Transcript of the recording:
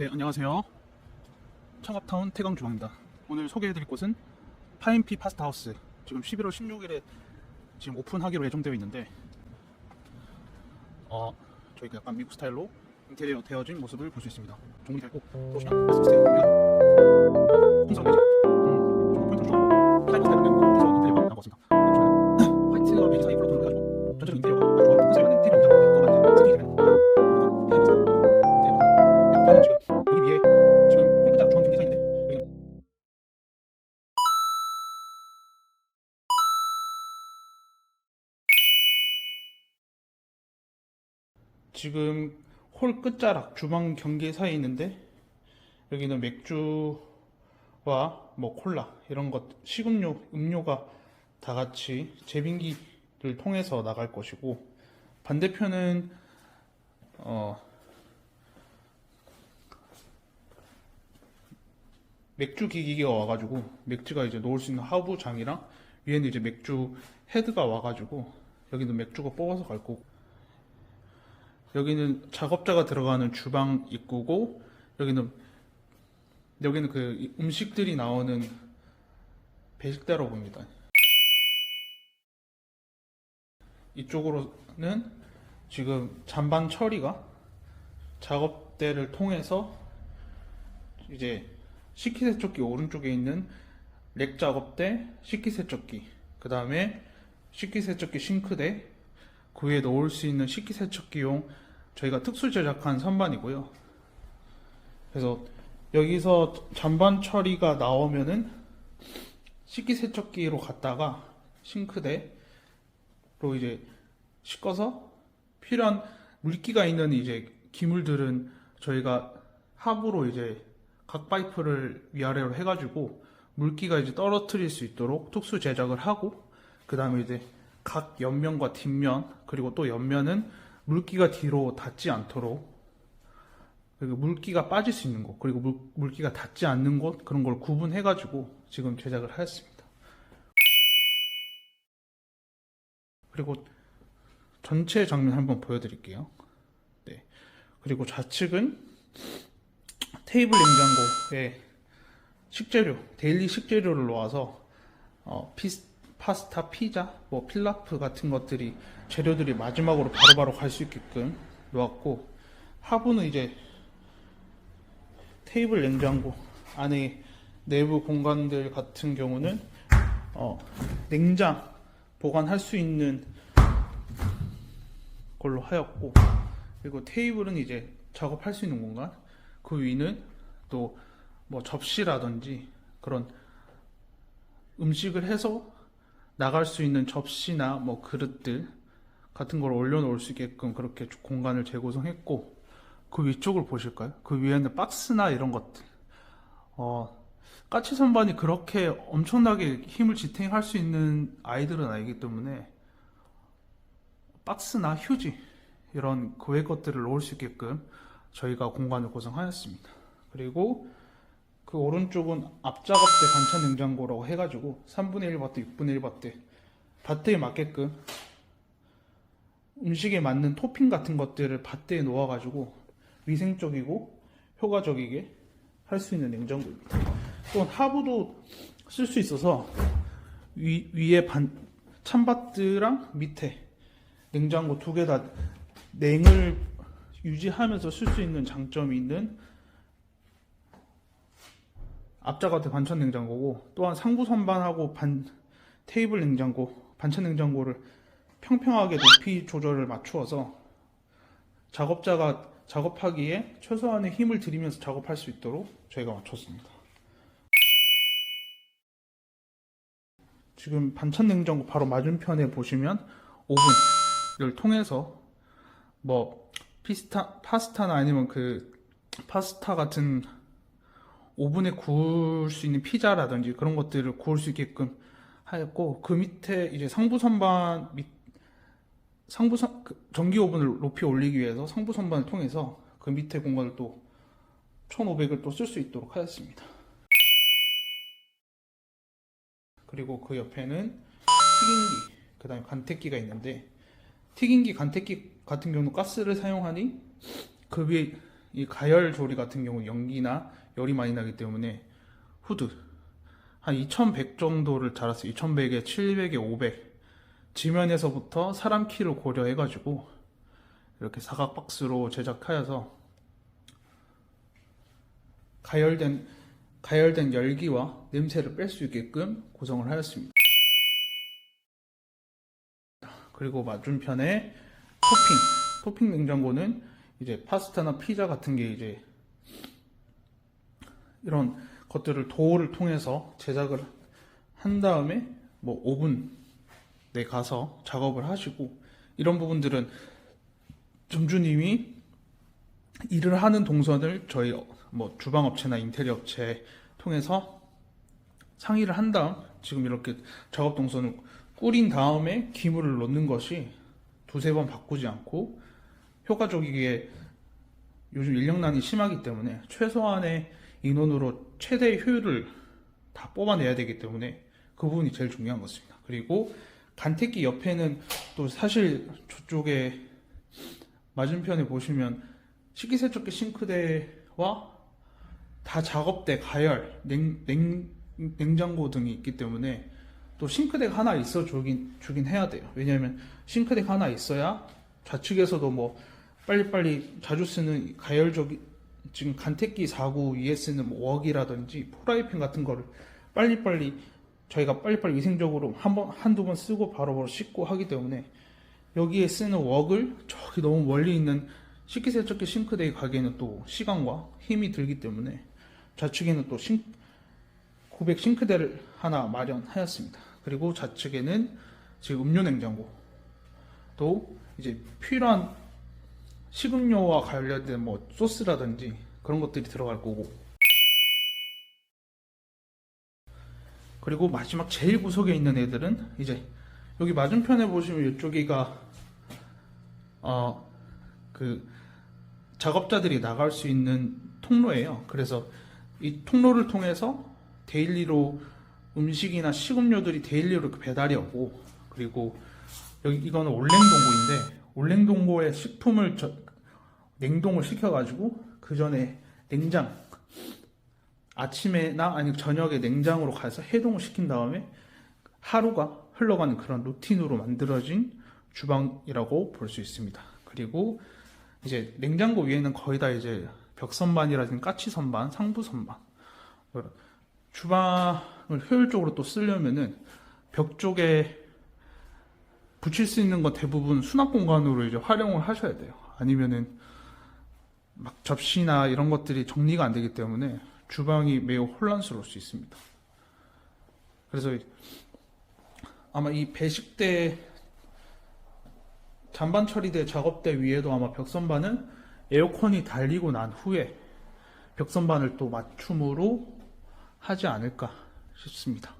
네, 안녕하세요. 창업타운 태강 주방입니다. 오늘 소개해드릴 곳은 파인피 파스타 하우스. 지금 11월 16일에 지금 오픈하기로 예정되어 있는데, 어, 저희가 약간 미국 스타일로 인테리어 되어진 모습을 볼 수 있습니다. 종이 되고, 도시락, 말씀 스테이입니다. 홍성 매직, 지금 홀 끝자락 주방 경계 사이에 있는데 여기는 맥주와 뭐 콜라 이런 것 식음료 음료가 다 같이 제빙기를 통해서 나갈 것이고 반대편은 어 맥주 기기가 와가지고 맥주가 이제 놓을 수 있는 하부장이랑 위에는 이제 맥주 헤드가 와가지고 여기는 맥주가 뽑아서 갈 거고 여기는 작업자가 들어가는 주방 입구고 여기는 여기는 그 음식들이 나오는 배식대라고 봅니다. 이쪽으로는 지금 잔반 처리가 작업대를 통해서 이제 식기세척기 오른쪽에 있는 렉 작업대 식기세척기 그 다음에 식기세척기 싱크대 그 위에 넣을 수 있는 식기세척기용 저희가 특수 제작한 선반이고요. 그래서 여기서 잔반 처리가 나오면은 식기세척기로 갔다가 싱크대로 이제 씻어서 필요한 물기가 있는 이제 기물들은 저희가 합으로 이제 각 파이프를 위아래로 해가지고 물기가 이제 떨어뜨릴 수 있도록 특수 제작을 하고 그 다음에 이제 각 옆면과 뒷면 그리고 또 옆면은 물기가 뒤로 닿지 않도록 그리고 물기가 빠질 수 있는 곳 그리고 물, 물기가 닿지 않는 곳 그런 걸 구분해 가지고 지금 제작을 하였습니다. 그리고 전체 장면 한번 보여드릴게요. 네. 그리고 좌측은 테이블 냉장고에 식재료, 데일리 식재료를 놓아서 어, 피스, 파스타, 피자, 뭐 필라프 같은 것들이 재료들이 마지막으로 바로바로 갈 수 있게끔 놓았고 하부는 이제 테이블 냉장고 안에 내부 공간들 같은 경우는 어, 냉장 보관할 수 있는 걸로 하였고 그리고 테이블은 이제 작업할 수 있는 공간 그 위는 또 뭐 접시라든지 그런 음식을 해서 나갈 수 있는 접시나 뭐 그릇들 같은 걸 올려놓을 수 있게끔 그렇게 공간을 재구성했고 그 위쪽을 보실까요? 그 위에는 박스나 이런 것들 어, 까치 선반이 그렇게 엄청나게 힘을 지탱할 수 있는 아이들은 아니기 때문에 박스나 휴지 이런 그외 것들을 놓을 수 있게끔 저희가 공간을 구성하였습니다. 그리고 그 오른쪽은 앞작업대 반찬 냉장고라고 해가지고 3분의 1 바트, 6분의 1 바트 바트에 맞게끔 음식에 맞는 토핑 같은 것들을 바트에 놓아가지고 위생적이고 효과적이게 할 수 있는 냉장고입니다. 또 하부도 쓸 수 있어서 위, 위에 반, 찬바트랑 밑에 냉장고 두 개 다 냉을 유지하면서 쓸 수 있는 장점이 있는 앞자가드 반찬 냉장고고 또한 상부 선반하고 반 테이블 냉장고 반찬 냉장고를 평평하게 높이 조절을 맞추어서 작업자가 작업하기에 최소한의 힘을 들이면서 작업할 수 있도록 저희가 맞췄습니다. 지금 반찬 냉장고 바로 맞은편에 보시면 오븐을 통해서 뭐 피스타 파스타나 아니면 그 파스타 같은 오븐에 구울 수 있는 피자라든지 그런 것들을 구울 수 있게끔 하였고 그 밑에 이제 상부 선반 밑 상부 선그 전기 오븐을 높이 올리기 위해서 상부 선반을 통해서 그 밑에 공간을 또 1,500을 또 쓸 수 있도록 하였습니다. 그리고 그 옆에는 튀김기, 그 다음에 간택기가 있는데 튀김기, 간택기 같은 경우는 가스를 사용하니 그 위에 이 가열 조리 같은 경우 연기나 열이 많이 나기 때문에 후드 한 2100 정도를 달았어요. 2100에 700에 500 지면에서부터 사람 키를 고려해 가지고 이렇게 사각 박스로 제작하여서 가열된 가열된 열기와 냄새를 뺄 수 있게끔 구성을 하였습니다. 그리고 맞은편에 토핑 토핑 냉장고는 이제 파스타나 피자 같은 게 이제 이런 것들을 도어를 통해서 제작을 한 다음에 뭐 오븐에 가서 작업을 하시고 이런 부분들은 점주님이 일을 하는 동선을 저희 뭐 주방 업체나 인테리어 업체 통해서 상의를 한 다음 지금 이렇게 작업 동선을 꾸린 다음에 기물을 넣는 것이 두세 번 바꾸지 않고 효과적이게 요즘 인력난이 심하기 때문에 최소한의 인원으로 최대의 효율을 다 뽑아내야 되기 때문에 그 부분이 제일 중요한 것입니다. 그리고 간택기 옆에는 또 사실 저쪽에 맞은편에 보시면 식기세척기 싱크대와 다 작업대, 가열, 냉, 냉, 냉장고 등이 있기 때문에 또 싱크대가 하나 있어 주긴, 주긴 해야 돼요. 왜냐하면 싱크대가 하나 있어야 좌측에서도 뭐 빨리빨리 자주 쓰는 가열적 지금 간택기 4구 위에 쓰는 뭐 웍이라든지 프라이팬 같은 거를 빨리빨리 저희가 빨리빨리 위생적으로 한 번, 한두 번 쓰고 바로 바로 씻고 하기 때문에 여기에 쓰는 웍을 저기 너무 멀리 있는 식기세척기 싱크대에 가기에는 또 시간과 힘이 들기 때문에 좌측에는 또 싱, 고백 싱크대를 하나 마련하였습니다. 그리고 좌측에는 지금 음료 냉장고 또 이제 필요한 식음료와 관련된 뭐 소스라든지 그런 것들이 들어갈 거고 그리고 마지막 제일 구석에 있는 애들은 이제 여기 맞은편에 보시면 이쪽이가 어 그 작업자들이 나갈 수 있는 통로예요. 그래서 이 통로를 통해서 데일리로 음식이나 식음료들이 데일리로 배달이 오고 그리고 여기 이거는 올랭동고인데 올랭동고에 식품을 저- 냉동을 시켜가지고 그 전에 냉장 아침에나 아니 저녁에 냉장으로 가서 해동을 시킨 다음에 하루가 흘러가는 그런 루틴으로 만들어진 주방이라고 볼 수 있습니다. 그리고 이제 냉장고 위에는 거의 다 이제 벽선반이라든지 까치선반, 상부선반 주방을 효율적으로 또 쓰려면은 벽 쪽에 붙일 수 있는 건 대부분 수납 공간으로 이제 활용을 하셔야 돼요. 아니면은 막 접시나 이런 것들이 정리가 안 되기 때문에 주방이 매우 혼란스러울 수 있습니다. 그래서 아마 이 배식대 잔반 처리대 작업대 위에도 아마 벽선반은 에어컨이 달리고 난 후에 벽선반을 또 맞춤으로 하지 않을까 싶습니다.